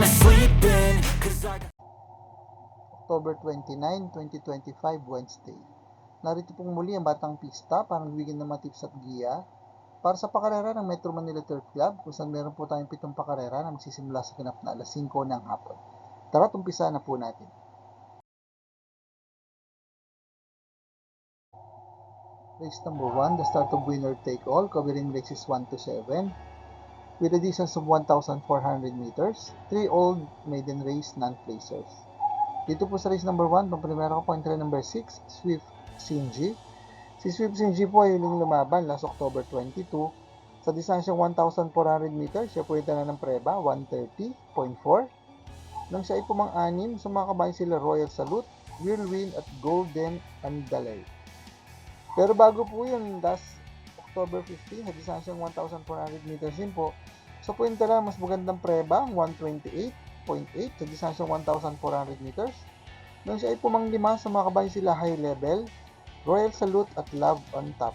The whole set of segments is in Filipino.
wanna sleep in cause I got... October 29, 2025, Wednesday. Narito pong muli ang Batang Pista para nagbigyan ng mga tips at giya para sa pakarera ng Metro Manila Turf Club kung saan meron po tayong pitong pakarera na magsisimula sa ganap na alas 5 ng hapon. Tara, tumpisa na po natin. Race number 1, the start of winner take all, covering races 1 to 7 with a distance of 1,400 meters, 3 old maiden race non-placers. Dito po sa race number 1, pang-primera ko po number 6, Swift Sinji. Si Swift Sinji po ay huling lumaban last October 22 sa distansyang 1,400 meters. Siya po yung ng preba, 130.4. Nang siya ay pumang-anim, kabayan sila Royal Salute, Whirlwind at Golden Andalay. Pero bago po yun, last October 15, sa distansyang 1,400 meters din po, sa puwenta lang, mas magandang preba, 128.8 sa distansyang 1,400 meters. Nang siya ay pumanglima sa mga kabayan sila high level, Royal Salute at Love on Top.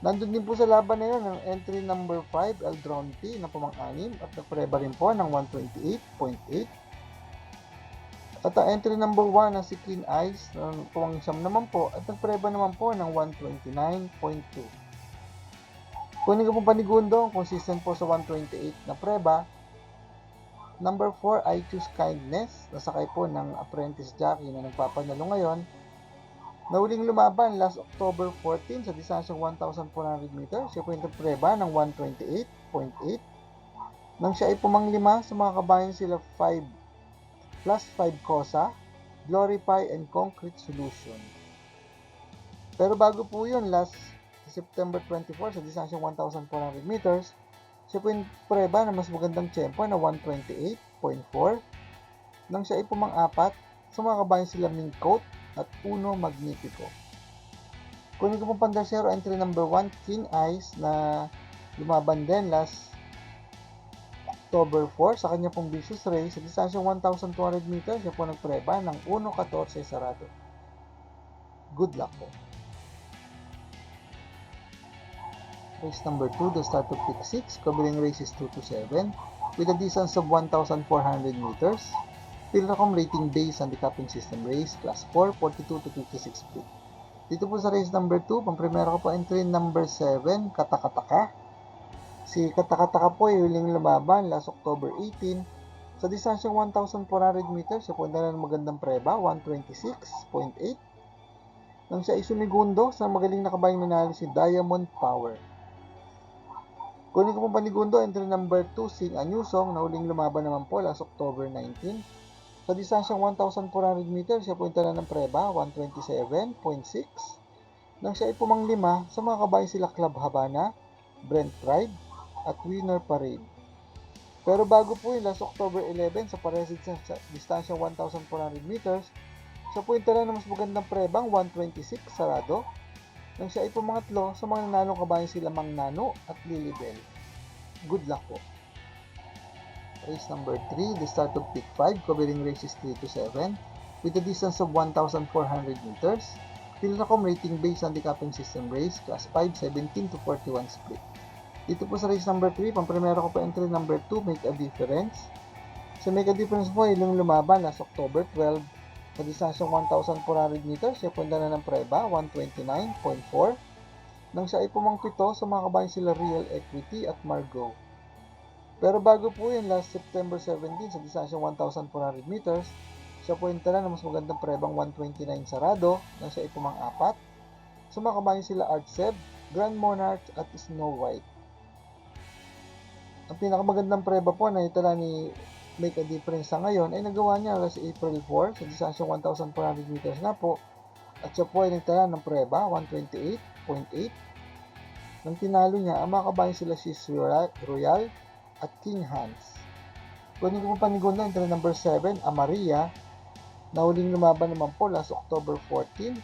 Nandun din po sa laban na yun ang entry number 5, El Dronti na pumang-anim at nagpreba rin po ng 128.8. At ang entry number 1 na si Clean Eyes na pumang-siyam naman po at nagpreba naman po ng 129.2. Kunin ko po panigundo, consistent po sa 128 na preba. Number 4, I Choose Kindness. Nasakay po ng apprentice jockey na nagpapanalo ngayon. Nauling lumaban last October 14 sa distansyang 1,400 meters. Siya po yung preba ng 128.8. Nang siya ay pumanglima sa mga kabayan sila 5 plus 5 Cosa, Glorify and Concrete Solution. Pero bago po yun, last September 24 sa distansyang 1,400 meters, siya po yung preba na mas magandang tiyempo na 128.4 nang siya ay pumang-apat sa mga kabayan sila at Uno Magnifico. Kunin ko pong pandasero entry number 1, King Eyes na lumaban din last October 4 sa kanya pong vicious race sa distansyang 1,200 meters siya po nagpreba ng 1.14 sarado. Good luck po. Race number 2, the start of pick 6, covering races 2 to 7, with a distance of 1,400 meters. Pilracom rating based on the capping system race, class 4, 42 to 56 feet. Dito po sa race number 2, pang primero ko po entry number 7, Katakataka. Si Katakataka po ay huling lumaban last October 18 sa distansyang 1,400 meters. Siya po na ng magandang preba, 126.8. Nang siya ay sumigundo sa magaling na kabayang manalo si Diamond Power. Kunin ko pong panigundo, entry number 2, Sing Anyusong, na huling lumaban naman po last October 19. Sa distansyang 1,400 meters, siya po yung tala ng preba, 127.6. Nang siya ay pumanglima sa mga kabayan sila Club Habana, Brent Pride, at Winner Parade. Pero bago po yun, last October 11, sa paresid sa, sa distansyang 1,400 meters, siya po yung tala ng mas magandang prebang, 126 sarado, nang siya ay pumangatlo sa mga nanalong kabayan sila Mang Nano at Lilibel. Good luck po. Race number 3, the start of pick 5, covering races 3 to 7, with a distance of 1,400 meters. Pilracom rating based on the capping system race, class 5, 17 to 41 split. Dito po sa race number 3, pang primero ko pa entry number 2, make a difference. Sa make a difference po, ilang lumaban last October 12, sa distansyang 1,400 meters, punta na ng preba, 129.4. Nang siya ay pumangpito sa mga kabayan sila Real Equity at Margo. Pero bago po yun, last September 17, sa distansyang 1,400 meters, siya po yung tala na mas magandang prebang 129 sarado, nang siya ay pumang-apat. Sa mga kabayan sila Artseb, Grand Monarch at Snow White. Ang pinakamagandang preba po na itala ni make a difference sa ngayon ay nagawa niya last April 4 sa distansyang 1,400 meters na po. At siya po ay nagtala ng preba 128.8 nang tinalo niya ang mga kabayan sila si Royal at King Hans. Kunin ko po panigunda yung number 7 Amaria na huling lumaban naman po last October 14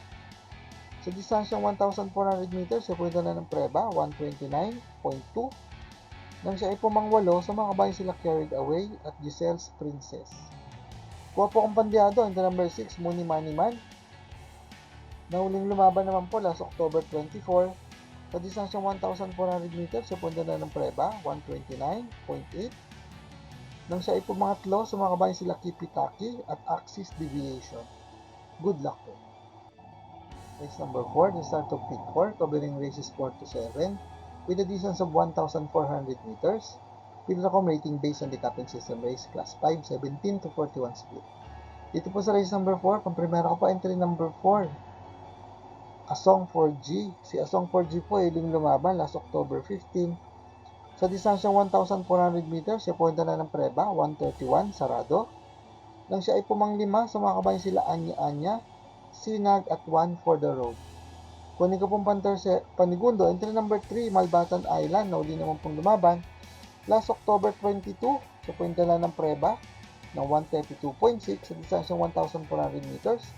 sa distansyang 1,400 meters siya po yung ng preba 129.2 nang siya ay pumangwalo sa mga kabayan sila Carried Away at Giselle's Princess. Kuha po akong pandyado, ito number 6, Muni Money Man. Na huling lumaban naman po last October 24 sa distansyang 1,400 meters sa punta na ng preba, 129.8. Nang siya ay pumangatlo sa mga kabayan sila Kipitaki at Axis Deviation. Good luck po. Race number 4, the start of peak 4, covering races 4 to 7, with a distance of 1,400 meters. Pilracom rating based on the capping system race, class 5, 17 to 41 split. Dito po sa race number 4, pang primera ko po entry number 4, Asong 4G. Si Asong 4G po ay huling lumaban last October 15. Sa distansyang 1,400 meters, siya po yung dala ng preba, 131, sarado. Nang siya ay pumanglima, sa mga kabayan sila Anya Anya, Sinag at 1 for the road. Kunin ko pong panter sa panigundo, entry number 3, Malbatan Island, na uli naman pong lumaban. Last October 22, siya po yung dala ng preba, ng 132.6 sa distansyang 1,400 meters.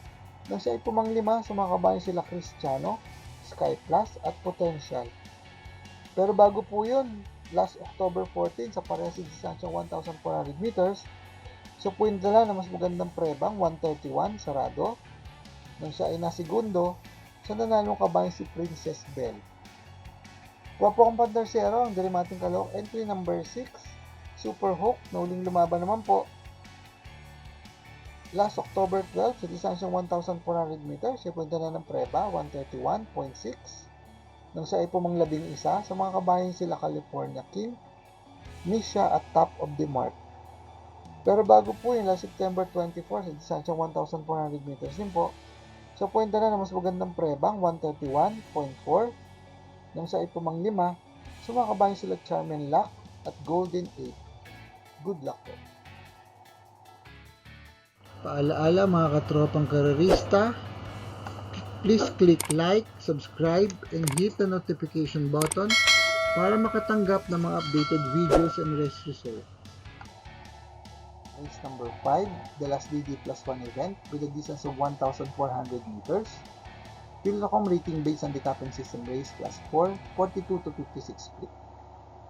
Nang siya ay pumanglima, sa mga kabayan sila Cristiano, Sky Plus at Potential. Pero bago po yun, last October 14 sa parehas sa distansyang 1,400 meters, yung dala na mas magandang prebang 131 sarado. Nang siya ay nasigundo, sa nanalong kabayan si Princess Belle. Kuha po ang pantersero, ang Dirimating Kalok, entry number 6, Super Hook, na uling lumaban naman po. Last October 12, sa distansyang 1,400 meters, siya po yung dala ng preba, 131.6 nang siya ay pumanglabing isa sa mga kabayan sila California King, Misha at Top of the Mark. Pero bago po yun, last September 24 sa distansyang 1,400 meters din po, yung dala na mas magandang prebang 131.4 nang sa mga kabayan sila Charmin Lock at Golden 8. Good luck po. Paalaala mga katropang karerista, please click like, subscribe, and hit the notification button para makatanggap ng mga updated videos and race results. Race number 5, the last DD plus 1 event with a distance of 1,400 meters. Pilracom rating based on the capping system race class 4, 42 to 56 split.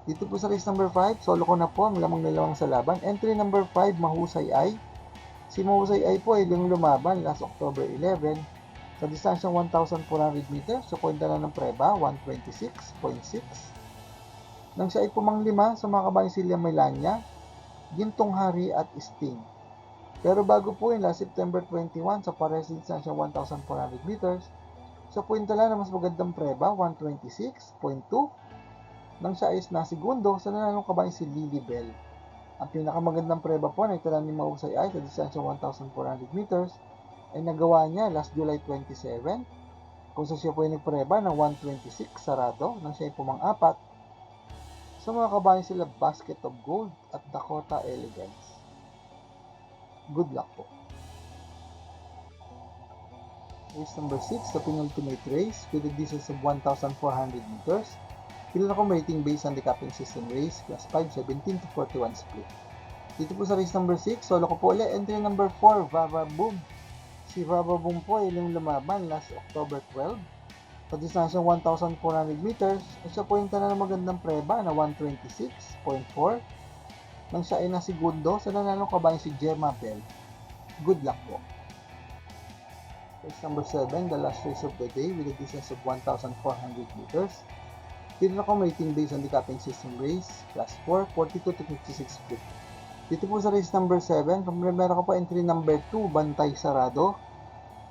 Dito po sa race number 5, solo ko na po ang lamang nalawang sa laban. Entry number 5, Mahusay Ay. Si Mahusay Ay po ay yung lumaban last October 11 sa distansyang 1,400 meters, so kwenta na ng preba, 126.6. Nang siya ay pumanglima sa mga kabayan sila Melania, Gintong Hari at Sting. Pero bago po yun, last September 21 sa parehas distansyang 1,400 meters, sa kwenta na mas magandang preba, 126.2. Nang siya ay nasigundo, sa nananong kabayan si Lily Bell. Ang pinakamagandang preba po na itala ni Mahusay ay sa distansyang 1,400 meters, ay nagawa niya last July 27 kung sa siya po ay nagpreba ng 126 sarado nang siya ay pumang-apat sa mga kabayan sila Basket of Gold at Dakota Elegance. Good luck po. Race number 6, the penultimate race with a distance of 1,400 meters. Pilracom rating based on the capping system race, class 5, 17 to 41 split. Dito po sa race number 6, solo ko po ulit, entry number 4, Vava Boom. Si Vava Boom po ay yung lumaban last October 12 sa distansyang 1,400 meters. At siya po yung tala ng magandang preba na 126.4 nang siya ay nasigundo sa nanalong kabayan si Gemma Bell. Good luck po. Race number 7, the last race of the day with a distance of 1,400 meters. Pinracom rating based on the capping system race, class 4, 42 to 56 split. Dito po sa race number 7, pamremera ko po entry number 2, Bantay Sarado.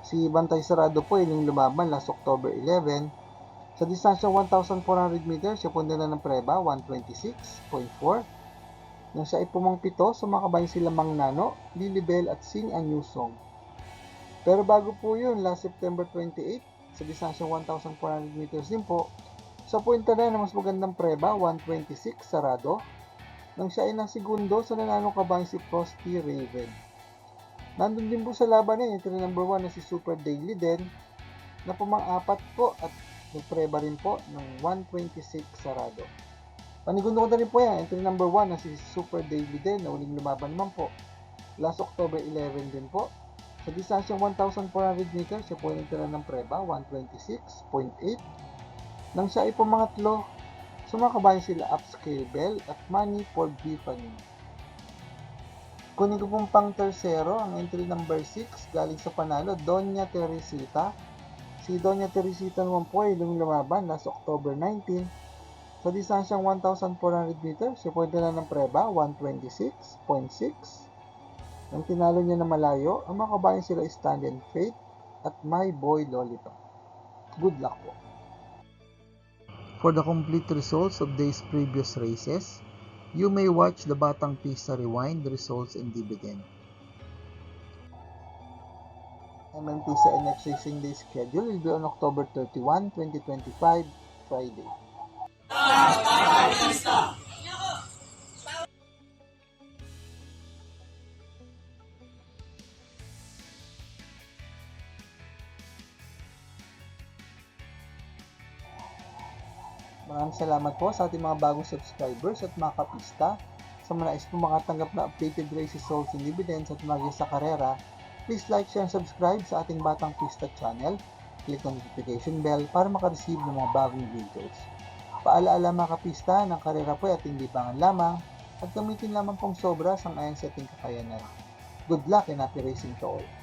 Si Bantay Sarado po yung lumaban last October 11. Sa distansya 1,400 meters, siya po nila ng preba, 126.4. Nang siya ay pumangpito, sa mga kabayan sila Mang Nano, Lilibel at Sing a New Song. Pero bago po yun, last September 28, sa distansya 1,400 meters din po, sa point na na mas magandang preba, 126 sarado. Nang siya ay nasigundo sa nananong kabayan si Frosty Raven. Nandun din po sa laban na entry number 1 na si Super Daily din, na pumang-apat po at nagpreba rin po ng 126 sarado. Panigundo ko na rin po yan, entry number 1 na si Super Daily din, na uling lumaban naman po. Last October 11 din po. Sa distansyang 1,400 meters, siya po yung tira ng preba, 126.8. Nang siya ay pumangatlo, sumakabayan sila Upscale Bell at Money for Bifany. Kunin ko pong pang tersero, ang entry number 6, galing sa panalo, Doña Teresita. Si Doña Teresita naman po ay lumaban last October 19. Sa distansyang 1,400 meters, siya yung tira ng preba, 126.6. Nang tinalo niya na malayo, ang mga kabayan sila Stand and Faith, at My Boy Lollipop. Good luck po! For the complete results of day's previous races, you may watch the Batang Pista Rewind results and dividend. MMTC next racing day schedule will be on October 31, 2025, Friday. Maraming salamat po sa ating mga bagong subscribers at mga kapista. Sa mga nais po makatanggap na updated race results and dividends at mga sa karera, please like, share, and subscribe sa ating Batang Pista channel. Click ang notification bell para makareceive ng mga bagong videos. Paalaala mga kapista ng karera po ay ating libangan lamang at gamitin lamang pong sobra sang ayon sa ating kakayanan. Good luck and happy racing to all!